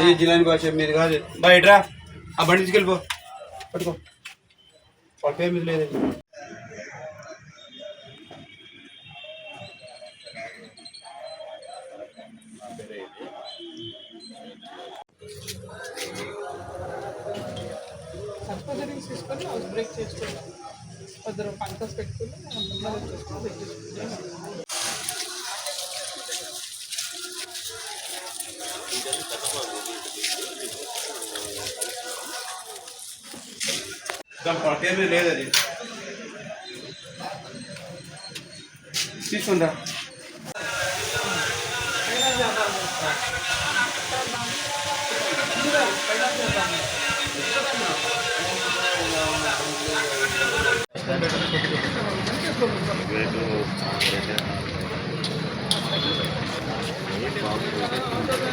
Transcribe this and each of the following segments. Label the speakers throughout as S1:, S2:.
S1: ఇది జిల్లాని భాష మీది కాదు బయటరా ఆ బండి తీసుకెళ్ళిపో పట్టుకో వాళ్ళ పేరు మీద లేదు
S2: సర్పజరీస్ తీసుకొని హౌస్ బ్రేక్ చేసుకొని ఇద్దరు పంకస్ పెట్టుకుని ముందర వచ్చేసుకొని పెట్టేసుకుంటే
S1: లేదది తీసుకుందా?
S2: దాని దానికి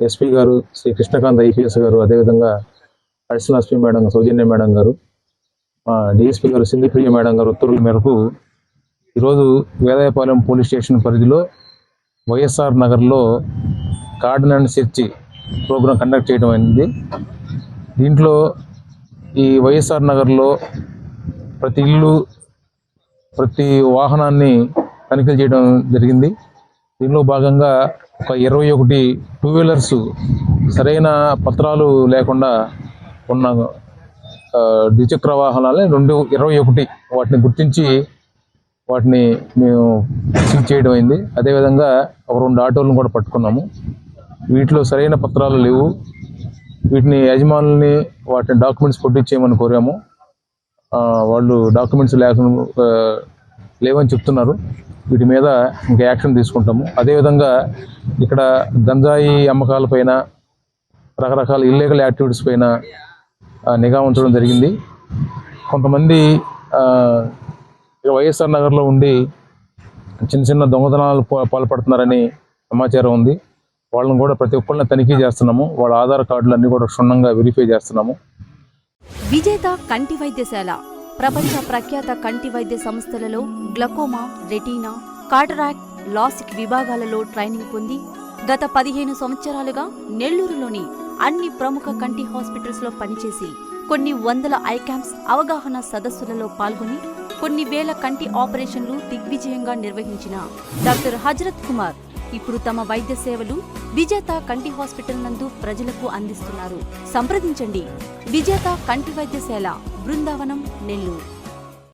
S3: ఎస్పీ గారు శ్రీ కృష్ణకాంత్ ఐపీఎస్ గారు అదేవిధంగా additional SP madam Soujanya madam గారు మా డిఎస్పీ గారు సింధిప్రియ మేడం గారు ఉత్తర్వుల మేరకు ఈరోజు వేదాయపాలెం పోలీస్ స్టేషన్ పరిధిలో వైఎస్ఆర్ నగర్లో garden and search programme conduct చేయడం అయింది. దీంట్లో ఈ వైఎస్ఆర్ నగర్లో ప్రతి ఇల్లు ప్రతి వాహనాన్ని తనిఖీలు చేయడం జరిగింది. దీనిలో భాగంగా ఒక ఇరవై ఒకటి టూ వీలర్స్ సరైన పత్రాలు లేకుండా ఉన్న ద్విచక్ర వాహనాలే రెండు ఇరవై ఒకటి. వాటిని గుర్తించి వాటిని మేము సీజ్ చేయడం అయింది. అదేవిధంగా ఒక రెండు ఆటోలను కూడా పట్టుకున్నాము. వీటిలో సరైన పత్రాలు లేవు. వీటిని యజమానుల్ని వాటిని డాక్యుమెంట్స్ పొట్టించేయమని కోరాము. వాళ్ళు డాక్యుమెంట్స్ లేకుండా లేవని చెప్తున్నారు. వీటి మీద ఇంకా యాక్షన్ తీసుకుంటాము. అదేవిధంగా ఇక్కడ గంజాయి అమ్మకాల పైన రకరకాల ఇల్లీగల్ యాక్టివిటీస్ పైన నిఘా ఉంచడం జరిగింది. కొంతమంది వైఎస్ఆర్ నగర్లో ఉండి చిన్న చిన్న దొంగతనాలు పాల్పడుతున్నారని సమాచారం ఉంది. వాళ్ళని కూడా ప్రతి ఒక్కరిని తనిఖీ చేస్తున్నాము. వాళ్ళ ఆధార్ కార్డులు అన్ని కూడా క్షుణ్ణంగా వెరిఫై చేస్తున్నాము.
S4: విజేత కంటి వైద్యశాల ప్రపంచ ప్రఖ్యాత కంటి వైద్య సంస్థలలో గ్లకోమా రెటీనా కాటరాక్ట్ లాసిక్ విభాగాలలో ట్రైనింగ్ పొంది గత పదిహేను సంవత్సరాలుగా నెల్లూరులోని అన్ని ప్రముఖ కంటి హాస్పిటల్స్లో పనిచేసి కొన్ని వందల ఐ క్యాంప్స్ అవగాహన సదస్సులలో పాల్గొని కొన్ని వేల కంటి ఆపరేషన్లు దిగ్విజయంగా నిర్వహించిన డాక్టర్ హజరత్ కుమార్ ఇప్పుడు తమ వైద్య సేవలు విజేత కంటి హాస్పిటల్ నందు ప్రజలకు అందిస్తున్నారు. సంప్రదించండి. విజేత కంటి వైద్యశాల బృందావనం నెల్లూరు.